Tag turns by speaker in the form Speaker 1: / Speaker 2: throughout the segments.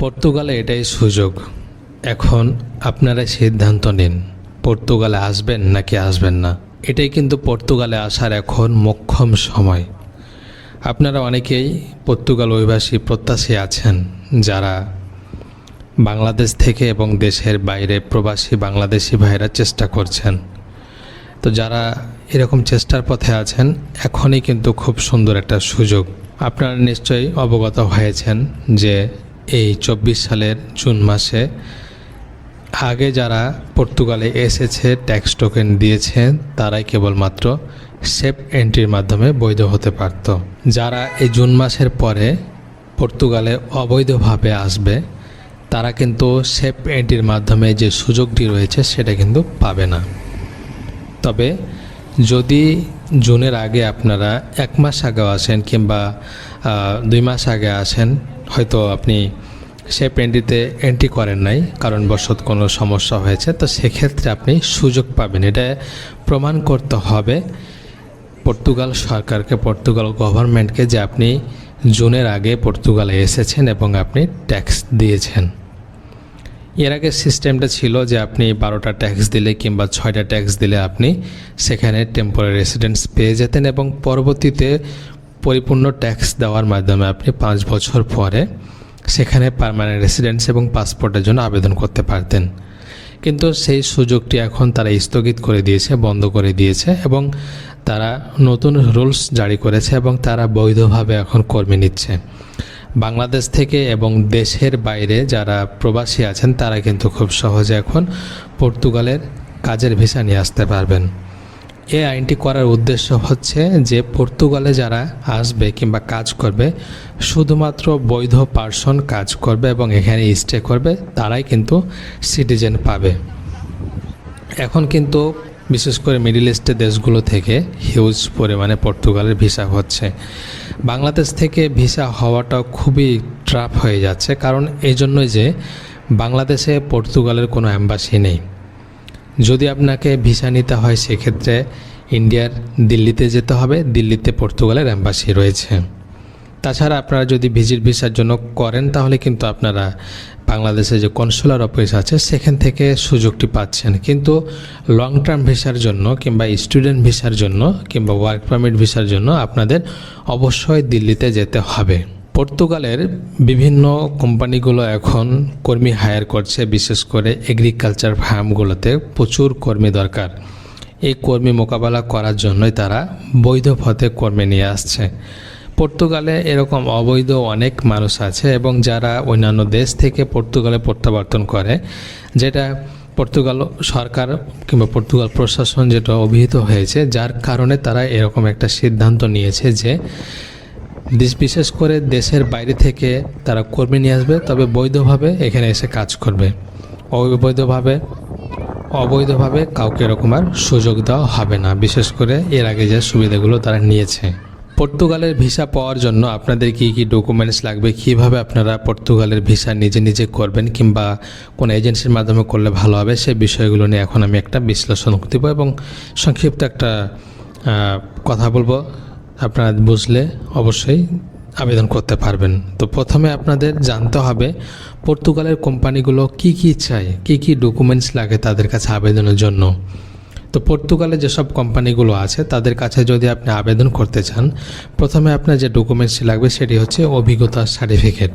Speaker 1: পর্তুগালে এটাই সুযোগ। এখন আপনারা সিদ্ধান্ত নিন, পর্তুগালে আসবেন নাকি আসবেন না। এটাই কিন্তু পর্তুগালে আসার এখন মোক্ষম সময়। আপনারা অনেকেই পর্তুগাল অভিবাসী প্রত্যাশী আছেন, যারা বাংলাদেশ থেকে এবং দেশের বাইরে প্রবাসী বাংলাদেশি ভাইরা চেষ্টা করছেন। তো যারা এরকম চেষ্টার পথে আছেন, এখনই কিন্তু খুব সুন্দর একটা সুযোগ। আপনারা নিশ্চয়ই অবগত হয়েছেন যে এই চব্বিশ সালের জুন মাসে আগে যারা পর্তুগালে এসেছে ট্যাক্স টোকেন দিয়েছে, তারাই কেবলমাত্র সেফ এন্ট্রির মাধ্যমে বৈধ হতে পারত। যারা এই জুন মাসের পরে পর্তুগালে অবৈধভাবে আসবে, তারা কিন্তু সেফ এন্ট্রির মাধ্যমে যে সুযোগটি রয়েছে, সেটা কিন্তু পাবে না। তবে যদি জুনের আগে আপনারা এক মাস আগে আসেন কিংবা দুই মাস আগে আসেন হয়তো আপনি সে পেন্টিতে এন্ট্রি করেন নাই, কারণ বশত কোনো সমস্যা হয়েছে, তো সেক্ষেত্রে আপনি সুযোগ পাবেন। এটা প্রমাণ করতে হবে পর্তুগাল সরকারকে, পর্তুগাল গভর্নমেন্টকে যে আপনি জুনের আগে পর্তুগালে এসেছেন এবং আপনি ট্যাক্স দিয়েছেন। এর আগে সিস্টেমটা ছিল যে আপনি বারোটা ট্যাক্স দিলে কিংবা ছয়টা ট্যাক্স দিলে আপনি সেখানে টেম্পোরারি রেসিডেন্স পেয়ে যেতেন এবং পরবর্তীতে পরিপূর্ণ ট্যাক্স দেওয়ার মাধ্যমে আপনি পাঁচ বছর পরে সেখানে পার্মানেন্ট রেসিডেন্স এবং পাসপোর্টের জন্য আবেদন করতে পারতেন। কিন্তু সেই সুযোগটি এখন তারা স্থগিত করে দিয়েছে, বন্ধ করে দিয়েছে এবং তারা নতুন রুলস জারি করেছে এবং তারা বৈধভাবে এখন কর্মী নিচ্ছে। বাংলাদেশ থেকে এবং দেশের বাইরে যারা প্রবাসী আছেন, তারা কিন্তু খুব সহজে এখন পর্তুগালের কাজের ভিসা নিয়ে আসতে পারবেন। এই আইনটি করার উদ্দেশ্য হচ্ছে যে পর্তুগালে যারা আসবে কিংবা কাজ করবে, শুধুমাত্র বৈধ পার্সন কাজ করবে এবং এখানে স্টে করবে, তারাই কিন্তু সিটিজেন পাবে। এখন কিন্তু বিশেষ করে মিডিল ইস্টের দেশগুলো থেকে হিউজ পরিমাণে পর্তুগালের ভিসা হচ্ছে। বাংলাদেশ থেকে ভিসা হওয়াটা খুবই ট্রাফ হয়ে যাচ্ছে, কারণ এই জন্যই যে বাংলাদেশে পর্তুগালের কোনো অ্যাম্বাসি নেই। যদি আপনাকে ভিসা নিতে হয়, সেক্ষেত্রে ইন্ডিয়ার দিল্লিতে যেতে হবে। দিল্লিতে পর্তুগালের অ্যাম্বাসি রয়েছে। তাছাড়া আপনারা যদি ভিজিট ভিসার জন্য করেন, তাহলে কিন্তু আপনারা বাংলাদেশে যে কনসুলার অফিস আছে, সেখান থেকে সুযোগটি পাচ্ছেন। কিন্তু লং টার্ম ভিসার জন্য কিংবা স্টুডেন্ট ভিসার জন্য কিংবা ওয়ার্ক পারমিট ভিসার জন্য আপনাদের অবশ্যই দিল্লিতে যেতে হবে। পর্তুগালের বিভিন্ন কোম্পানিগুলো এখন কর্মী হায়ার করছে, বিশেষ করে এগ্রিকালচার ফার্মগুলোতে প্রচুর কর্মী দরকার। এই কর্মী মোকাবেলা করার জন্যই তারা বৈধ পথে কর্মী নিয়ে আসছে। পর্তুগালে এরকম অবৈধ অনেক মানুষ আছে এবং যারা অন্যান্য দেশ থেকে পর্তুগালে প্রত্যাবর্তন করে, যেটা পর্তুগাল সরকার কিংবা পর্তুগাল প্রশাসন যেটা অভিহিত হয়েছে, যার কারণে তারা এরকম একটা সিদ্ধান্ত নিয়েছে যে বিশেষ করে দেশের বাইরে থেকে তারা কর্মী নিয়ে আসবে, তবে বৈধভাবে এখানে এসে কাজ করবে। অবৈধভাবে অবৈধভাবে কাউকে এরকম আর সুযোগ দেওয়া হবে না। বিশেষ করে এর আগে যে সুবিধাগুলো তারা নিয়েছে। পর্তুগালের ভিসা পাওয়ার জন্য আপনাদের কী কী ডকুমেন্টস লাগবে? কীভাবে আপনারা পর্তুগালের ভিসা নিজে নিজে করবেন কিংবা কোনো এজেন্সির মাধ্যমে করলে ভালো হবে সেই বিষয়গুলো নিয়ে এখন আমি একটা বিশ্লেষণ দেবো এবং সংক্ষিপ্ত একটা কথা বলব। আপনারা বুঝলে অবশ্যই আবেদন করতে পারবেন। তো প্রথমে আপনাদের জানতে হবে, পর্তুগালের কোম্পানিগুলো কি কি চায়, কি কি ডকুমেন্টস লাগে তাদের কাছে আবেদনের জন্য। তো পর্তুগালে যেসব কোম্পানিগুলো আছে, তাদের কাছে যদি আপনি আবেদন করতে চান, প্রথমে আপনার যে ডকুমেন্টসটি লাগবে সেটি হচ্ছে অভিজ্ঞতা সার্টিফিকেট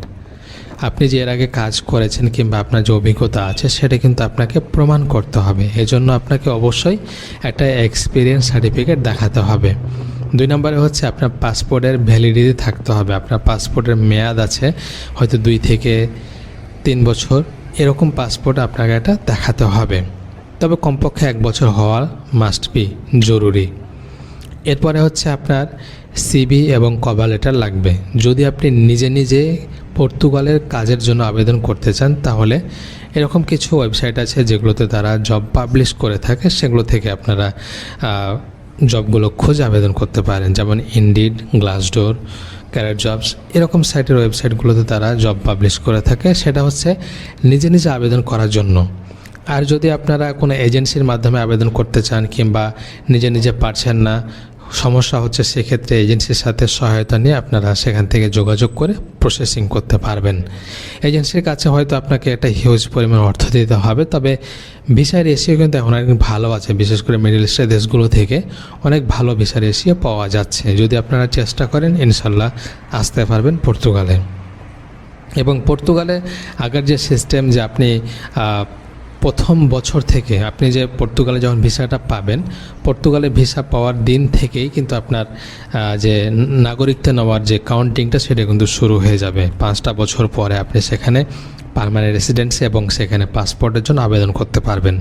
Speaker 1: আপনি যে এর আগে কাজ করেছেন কিংবা আপনার যে অভিজ্ঞতা আছে, সেটা কিন্তু আপনাকে প্রমাণ করতে হবে। এজন্য আপনাকে অবশ্যই একটা এক্সপিরিয়েন্স সার্টিফিকেট দেখাতে হবে। দুই নম্বরে হচ্ছে আপনার পাসপোর্টের ভ্যালিডিটি থাকতে হবে। আপনার পাসপোর্টের মেয়াদ আছে হয়তো দুই থেকে তিন বছর। এরকম পাসপোর্ট আপনাকে এটা দেখাতে হবে। তবে কমপক্ষে এক বছর হওয়া মাস্ট বি জরুরি। এরপরে হচ্ছে আপনার সিবি এবং কভার লেটার লাগবে। যদি আপনি নিজে নিজে পর্তুগালের কাজের জন্য আবেদন করতে চান, তাহলে এরকম কিছু ওয়েবসাইট আছে যেগুলোতে তারা জব পাবলিশ করে থাকে। সেগুলো থেকে আপনারা জবগুলো খোঁজে আবেদন করতে পারেন, যেমন ইন্ডিড গ্লাসডোর ক্যারেট জবস এরকম সাইটের ওয়েবসাইটগুলোতে তারা জব পাবলিশ করে থাকে। সেটা হচ্ছে নিজে নিজে আবেদন করার জন্য। আর যদি আপনারা কোনো এজেন্সির মাধ্যমে আবেদন করতে চান কিংবা নিজে নিজে পারছেন না সমস্যা হচ্ছে সেক্ষেত্রে এজেন্সির সাথে সহায়তা নিয়ে আপনারা সেখান থেকে যোগাযোগ করে প্রসেসিং করতে পারবেন। এজেন্সির কাছে হয়তো আপনাকে একটা হিউজ পরিমাণ অর্থ দিতে হবে, তবে ভিসা রেশিও কিন্তু এখন অনেক ভালো আছে, বিশেষ করে মিডল ইস্টের দেশগুলো থেকে অনেক ভালো ভিসা রেশিও পাওয়া যাচ্ছে। যদি আপনারা চেষ্টা করেন, ইনশাল্লাহ আসতে পারবেন পর্তুগালে। এবং পর্তুগালে আগের যে সিস্টেম যে আপনি প্রথম বছর থেকে আপনি যে পর্তুগালে যখন ভিসাটা পাবেন, পর্তুগালে ভিসা পাওয়ার দিন থেকেই কিন্তু আপনার যে নাগরিকত্ব নেওয়ার যে কাউন্টিংটা সেটা কিন্তু শুরু হয়ে যাবে। পাঁচটা বছর পরে আপনি সেখানে পার্মানেন্ট রেসিডেন্সি এবং সেখানে পাসপোর্টের জন্য আবেদন করতে পারবেন।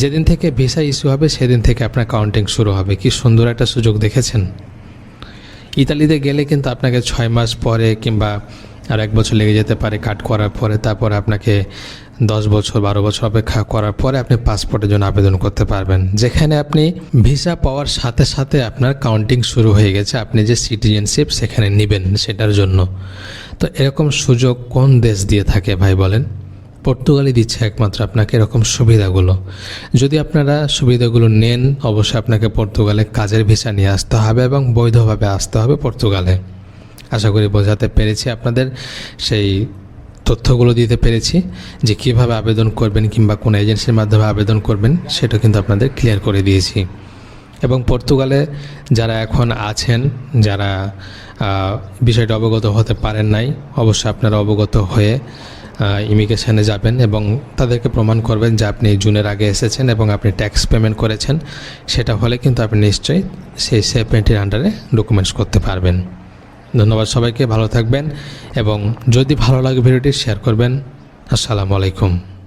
Speaker 1: যেদিন থেকে ভিসা ইস্যু হবে, সেদিন থেকে আপনার কাউন্টিং শুরু হবে। কি সুন্দর একটা সুযোগ দেখেছেন? ইতালিতে গেলে কিন্তু আপনাকে ছয় মাস পরে কিংবা আর এক বছর লেগে যেতে পারে কাট করার পরে, তারপরে আপনাকে দশ বছর, বারো বছর অপেক্ষা করার পরে আপনি পাসপোর্টের জন্য আবেদন করতে পারবেন। যেখানে আপনি ভিসা পাওয়ার সাথে সাথে আপনার কাউন্টিং শুরু হয়ে গেছে, আপনি যে সিটিজেনশিপ সেখানে নেবেন সেটার জন্য। তো এরকম সুযোগ কোন দেশ দিয়ে থাকে ভাই বলেন? পর্তুগালই দিচ্ছে একমাত্র আপনাকে এরকম সুবিধাগুলো। যদি আপনারা সুবিধাগুলো নেন, অবশ্যই আপনাকে পর্তুগালে কাজের ভিসা নিয়ে আসতে হবে এবং বৈধভাবে আসতে হবে পর্তুগালে। আশা করি বোঝাতে পেরেছি আপনাদের সেই তথ্যগুলো দিতে পেরেছি যে কীভাবে আবেদন করবেন কিংবা কোন এজেন্সির মাধ্যমে আবেদন করবেন সেটা কিন্তু আপনাদের ক্লিয়ার করে দিয়েছি। এবং পর্তুগালে যারা এখন আছেন, যারা বিষয়টা অবগত হতে পারেন নাই, অবশ্যই আপনারা অবগত হয়ে ইমিগ্রেশনে যাবেন এবং তাদেরকে প্রমাণ করবেন যে আপনি জুনের আগে এসেছেন এবং আপনি ট্যাক্স পেমেন্ট করেছেন। সেটা হলে কিন্তু আপনি নিশ্চয়ই সেই সেভেন্টির আন্ডারে ডকুমেন্টস করতে পারবেন। ধন্যবাদ সবাইকে ভালো থাকবেন এবং যদি ভালো লাগে ভিডিওটি শেয়ার করবেন আসসালামু আলাইকুম।